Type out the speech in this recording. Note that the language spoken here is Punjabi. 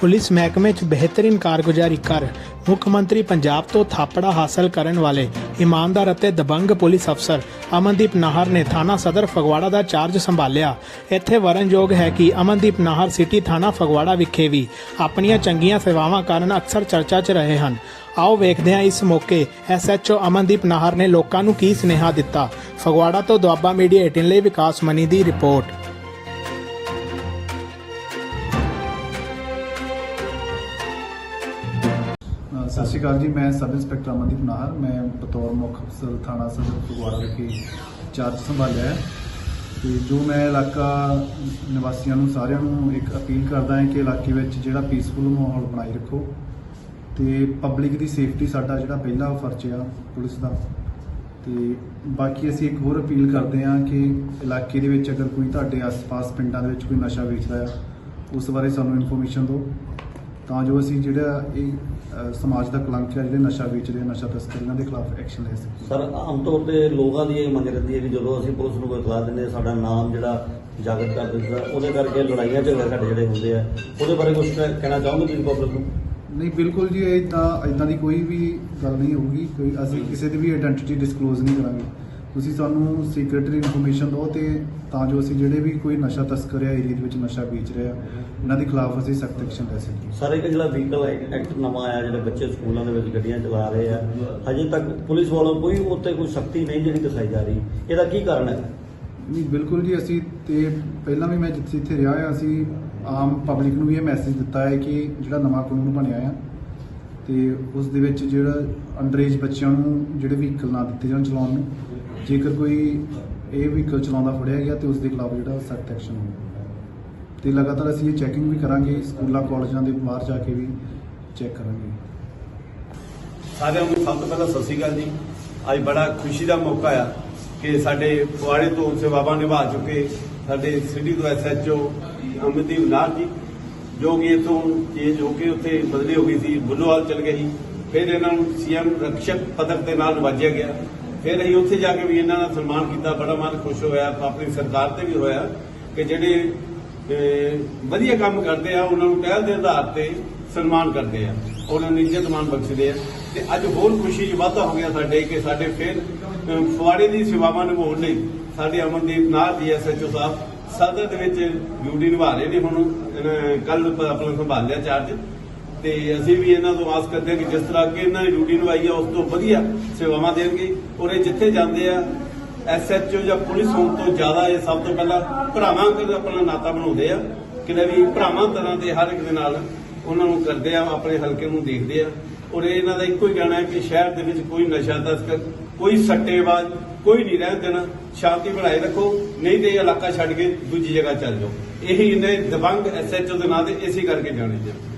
ਪੁਲਿਸ ਮਹਿਕਮੇ 'ਚ ਬਿਹਤਰੀਨ ਕਾਰਗੁਜ਼ਾਰੀ ਕਰ ਮੁੱਖ ਮੰਤਰੀ ਪੰਜਾਬ ਤੋਂ ਥਾਪੜਾ ਹਾਸਲ ਕਰਨ ਵਾਲੇ ਇਮਾਨਦਾਰ ਅਤੇ ਦਬੰਗ ਪੁਲਿਸ ਅਫਸਰ ਅਮਨਦੀਪ ਨਾਹਰ ਨੇ ਥਾਣਾ ਸਦਰ ਫਗਵਾੜਾ ਦਾ ਚਾਰਜ ਸੰਭਾਲਿਆ। ਇੱਥੇ ਵਰਨਯੋਗ ਹੈ ਕਿ ਅਮਨਦੀਪ ਨਾਹਰ ਸਿਟੀ ਥਾਣਾ ਫਗਵਾੜਾ ਵਿਖੇ ਵੀ ਆਪਣੀਆਂ ਚੰਗੀਆਂ ਸੇਵਾਵਾਂ ਕਾਰਨ ਅਕਸਰ ਚਰਚਾ 'ਚ ਰਹੇ ਹਨ। ਆਓ ਵੇਖਦੇ ਹਾਂ ਇਸ ਮੌਕੇ ਐਸਐਚਓ ਅਮਨਦੀਪ ਨਾਹਰ ਨੇ ਲੋਕਾਂ ਨੂੰ ਕੀ ਸੁਨੇਹਾ ਦਿੱਤਾ। ਫਗਵਾੜਾ ਤੋਂ ਦੁਆਬਾ ਮੀਡੀਆ 18 ਲਈ ਵਿਕਾਸ ਮਨੀ ਦੀ ਰਿਪੋਰਟ। ਸਤਿ ਸ਼੍ਰੀ ਅਕਾਲ ਜੀ, ਮੈਂ ਸਬ ਇੰਸਪੈਕਟਰ ਅਮਨਦੀਪ ਨਾਹਰ, ਮੈਂ ਬਤੌਰ ਮੁੱਖ ਅਫਸਰ ਥਾਣਾ ਸਦਰ ਫਗਵਾੜਾ ਵਿਖੇ ਚਾਰਜ ਸੰਭਾਲਿਆ ਹੈ। ਤੇ ਜੋ ਮੈਂ ਇਲਾਕਾ ਨਿਵਾਸੀਆਂ ਨੂੰ ਸਾਰਿਆਂ ਨੂੰ ਇੱਕ ਅਪੀਲ ਕਰਦਾ ਹਾਂ ਕਿ ਇਲਾਕੇ ਵਿੱਚ ਜਿਹੜਾ ਪੀਸਫੁਲ ਮਾਹੌਲ ਬਣਾਈ ਰੱਖੋ ਤੇ ਪਬਲਿਕ ਦੀ ਸੇਫਟੀ ਸਾਡਾ ਜਿਹੜਾ ਪਹਿਲਾ ਫਰਜ਼ ਆ, ਪੁਲਿਸ ਦਾ। ਤੇ ਬਾਕੀ ਅਸੀਂ ਇੱਕ ਹੋਰ ਅਪੀਲ ਕਰਦੇ ਹਾਂ ਕਿ ਇਲਾਕੇ ਦੇ ਵਿੱਚ ਅਗਰ ਕੋਈ ਤੁਹਾਡੇ ਆਸ-ਪਾਸ ਪਿੰਡਾਂ ਦੇ ਵਿੱਚ ਕੋਈ ਨਸ਼ਾ ਵੇਚਦਾ ਆ, ਉਸ ਬਾਰੇ ਸਾਨੂੰ ਇਨਫੋਰਮੇਸ਼ਨ ਦਿਓ। ਤਾਂ ਜੋ ਅਸੀਂ ਜਿਹੜਾ ਇਹ ਅ, ਸਮਾਜ ਦਾ ਕਲੰਕ ਹੈ ਜਿਹੜੇ ਨਸ਼ਾ ਵੇਚਦੇ ਆ ਨਸ਼ਾ ਤਸਕਰ ਇਹਨਾਂ ਦੇ ਖਿਲਾਫ ਐਕਸ਼ਨ ਲੈ ਸਕੀਏ। ਸਰ ਆਮ ਤੌਰ ਤੇ ਲੋਕਾਂ ਦੀ ਇਹ ਮੰਗ ਰਹਿੰਦੀ ਹੈ ਕਿ ਜਦੋਂ ਅਸੀਂ ਪੁਲਿਸ ਨੂੰ ਕੋਈ ਇਤਲਾਹ ਦਿੰਦੇ ਹਾਂ, ਸਾਡਾ ਨਾਮ ਜਿਹੜਾ ਜਾਗਰ ਕਰ ਦਿੰਦਾ ਉਹਦੇ ਕਰਕੇ ਲੜਾਈਆਂ ਝਗੜੇ ਸਾਡੇ ਜਿਹੜੇ ਹੁੰਦੇ ਆ। ਉਹਦੇ ਬਾਰੇ ਕੁਝ ਕਹਿਣਾ ਚਾਹੋਗੇ ਤੁਸੀਂ ਪਬਲਿਕ ਨੂੰ? ਨਹੀਂ ਬਿਲਕੁਲ ਜੀ ਇਹ ਤਾਂ ਇਦਾਂ ਦੀ ਕੋਈ ਵੀ ਗੱਲ ਨਹੀਂ ਹੋਊਗੀ। ਕੋਈ ਅਸੀਂ ਕਿਸੇ ਦੀ ਵੀ ਆਇਡੈਂਟੀਟੀ ਡਿਸਕਲੋਜ਼ ਨਹੀਂ ਕਰਾਂਗੇ। ਤੁਸੀਂ ਸਾਨੂੰ ਸੀਕ੍ਰੀਟਰੀ ਇਨਫੋਰਮੇਸ਼ਨ ਦਿਓ ਤੇ ਤਾਂ ਜੋ ਅਸੀਂ ਜਿਹੜੇ ਵੀ ਕੋਈ ਨਸ਼ਾ ਤਸਕਰ ਹੈ ਏਰੀਆ ਦੇ ਵਿੱਚ ਨਸ਼ਾ ਵੇਚ ਰਿਹਾ ਇਹਨਾਂ ਦੇ ਖਿਲਾਫ ਅਸੀਂ ਸਖਤ ਐਕਸ਼ਨ ਲੈ ਸਕੀਏ। ਸਰ ਇੱਕ ਜਿਹੜਾ ਵਹੀਕਲ ਐਕਟ ਨਵਾਂ ਆਇਆ ਜਿਹੜੇ ਬੱਚੇ ਸਕੂਲਾਂ ਦੇ ਵਿੱਚ ਗੱਡੀਆਂ ਚਲਾ ਰਹੇ ਆ ਹਜੇ ਤੱਕ ਪੁਲਿਸ ਵੱਲੋਂ ਕੋਈ ਉੱਤੇ ਕੋਈ ਸਖਤੀ ਨਹੀਂ ਜਿਹੜੀ ਦਿਖਾਈ ਜਾ ਰਹੀ। ਇਹਦਾ ਕੀ ਕਾਰਨ ਹੈ? ਨਹੀਂ ਬਿਲਕੁਲ ਜੀ ਅਸੀਂ ਤੇ ਪਹਿਲਾਂ ਵੀ ਮੈਂ ਜਿੱਥੇ ਇੱਥੇ ਰਿਹਾ ਹਾਂ ਅਸੀਂ ਆਮ ਪਬਲਿਕ ਨੂੰ ਵੀ ਇਹ ਮੈਸੇਜ ਦਿੱਤਾ ਹੈ ਕਿ ਜਿਹੜਾ ਨਵਾਂ ਕਾਨੂੰਨ ਬਣਿਆ ਆ ਤੇ ਉਸ ਦੇ ਵਿੱਚ ਜਿਹੜਾ ਅੰਡਰੇਜ ਬੱਚਿਆਂ ਨੂੰ ਜਿਹੜੇ ਵਹੀਕਲ ਨਾ ਦਿੱਤੇ ਜਾਣ ਚਲਾਉਣ ਨੂੰ, ਜੇਕਰ ਕੋਈ ਇਹ ਵਹੀਕਲ ਚਲਾਉਂਦਾ ਫੜਿਆ ਗਿਆ ਤੇ ਉਸ ਦੇ ਖਿਲਾਫ ਜਿਹੜਾ ਸਖਤ ਐਕਸ਼ਨ ਹੋਊਗਾ। ਤੇ ਲਗਾਤਾਰ ਅਸੀਂ ਇਹ ਚੈਕਿੰਗ ਵੀ ਕਰਾਂਗੇ, ਸਕੂਲਾਂ, ਕਾਲਜਾਂ ਦੇ ਬਾਹਰ ਜਾ ਕੇ ਵੀ ਚੈੱਕ ਕਰਾਂਗੇ। ਸਾਰਿਆਂ ਨੂੰ ਸਭ ਤੋਂ ਪਹਿਲਾਂ ਸਤਿ ਸ਼੍ਰੀ ਅਕਾਲ ਜੀ। ਅੱਜ ਬੜਾ ਖੁਸ਼ੀ ਦਾ ਮੌਕਾ ਆ ਕਿ ਸਾਡੇ ਪੁਆੜੇ ਤੋਂ ਸੇਵਾਵਾਂ ਨਿਭਾ ਚੁੱਕੇ ਸਾਡੇ ਸਿਟੀ ਤੋਂ ਐਸਐਚਓ ਅਮਨਦੀਪ ਨਾਥ ਜੀ। ਜੋ ਕਿ ਇਥੋਂ ਚੇਂਜ ਹੋ ਕੇ ਉੱਥੇ ਬਦਲੀ ਹੋ ਗਈ ਸੀ ਬੁੱਲੋਵਾਲ ਚਲ ਗਏ ਸੀ ਫਿਰ ਇਹਨਾਂ ਨੂੰ ਸੀਐਮ ਰਕਸ਼ਕ ਪਦਕ ਦੇ ਨਾਲ ਨਵਾਜਿਆ ਗਿਆ। ਫਿਰ ਅਸੀਂ ਉੱਥੇ ਜਾ ਕੇ ਵੀ ਇਹਨਾਂ ਦਾ ਸਨਮਾਨ ਕੀਤਾ ਬੜਾ ਮਨ ਖੁਸ਼ ਹੋਇਆ ਆਪਣੀ ਸਰਕਾਰ ਤੇ ਵੀ ਹੋਇਆ ਕਿ ਜਿਹੜੇ ਵਧੀਆ ਕੰਮ ਕਰਦੇ ਆ ਉਹਨਾਂ ਨੂੰ ਪਹਿਲ ਦੇ ਆਧਾਰ ਤੇ ਸਨਮਾਨ ਕਰਦੇ ਆ ਉਹਨਾਂ ਨੂੰ ਇੱਜ਼ਤ ਮਾਨ ਬਖਸ਼ਦੇ ਆ। ਤੇ ਅੱਜ ਹੋਰ ਖੁਸ਼ੀ 'ਚ ਵਾਧਾ ਹੋ ਗਿਆ ਸਾਡੇ ਕਿ ਸਾਡੇ ਫਿਰ ਅਹ, ਫੁਆੜੇ ਦੀ ਸੇਵਾਵਾਂ ਨਿਭਾਉਣ ਲਈ ਸਾਡੇ ਅਮਨਦੀਪ ਨਾਥ ਜੀ ਐਸਐਚਓ ਸਾਹਿਬ ਸਦਰ ਦੇ ਵਿੱਚ ਡਿਊਟੀ ਨਿਭਾ ਰਹੇ ਨੇ ਹੁਣ ਕੱਲ ਆਪਣਾ ਸੰਭਾਲਿਆ ਚਾਰਜ ਤੇ ਅਸੀਂ ਵੀ ਇਹਨਾਂ ਤੋਂ ਆਸ ਕਰਦੇ ਹਾਂ ਕਿ ਜਿਸ ਤਰ੍ਹਾਂ ਕਿ ਇਹਨਾਂ ਨੇ ਡਿਊਟੀ ਨਿਭਾਈ ਆ, ਉਸ ਤੋਂ ਵਧੀਆ ਸੇਵਾਵਾਂ ਦੇਣਗੇ। ਔਰ ਇਹ ਜਿੱਥੇ ਜਾਂਦੇ ਆ ਐਸਐਚਓ ਜਾਂ ਪੁਲਿਸ ਹੋਣ ਤੋਂ ਜ਼ਿਆਦਾ ਇਹ ਸਭ ਤੋਂ ਪਹਿਲਾਂ ਭਰਾਵਾਂ ਕੋਲ ਆਪਣਾ ਨਾਤਾ ਬਣਾਉਂਦੇ ਆ। ਕਿਤੇ ਵੀ ਭਰਾਵਾਂ ਤਰ੍ਹਾਂ ਦੇ ਹਰ ਇੱਕ ਦੇ ਨਾਲ ਉਹਨਾਂ ਨੂੰ ਕਰਦੇ ਆ, ਆਪਣੇ ਹਲਕੇ ਨੂੰ ਦੇਖਦੇ ਆ। ਔਰ ਇਹਨਾਂ ਦਾ ਇੱਕੋ ਹੀ ਕਹਿਣਾ ਹੈ ਕਿ ਸ਼ਹਿਰ ਦੇ ਵਿੱਚ ਕੋਈ ਨਸ਼ਾ ਤਸਕਰ ਕੋਈ ਸੱਟੇਬਾਜ਼ ਕੋਈ ਨਹੀਂ ਰਹਿਣ ਦੇਣਾ, ਸ਼ਾਂਤੀ ਬਣਾਈ ਰੱਖੋ, ਨਹੀਂ ਤੇ ਇਹ ਇਲਾਕਾ ਛੱਡ ਕੇ ਦੂਜੀ ਜਗ੍ਹਾ ਚੱਲ ਜਾਓ। ਇਹੀ ਇਹਨੇ ਦਬੰਗ ਐਸਐਚਓ ਦੇ ਨਾਂ ਤੇ ਇਸੇ ਕਰਕੇ ਜਾਣੇ ਜਾਂਦੇ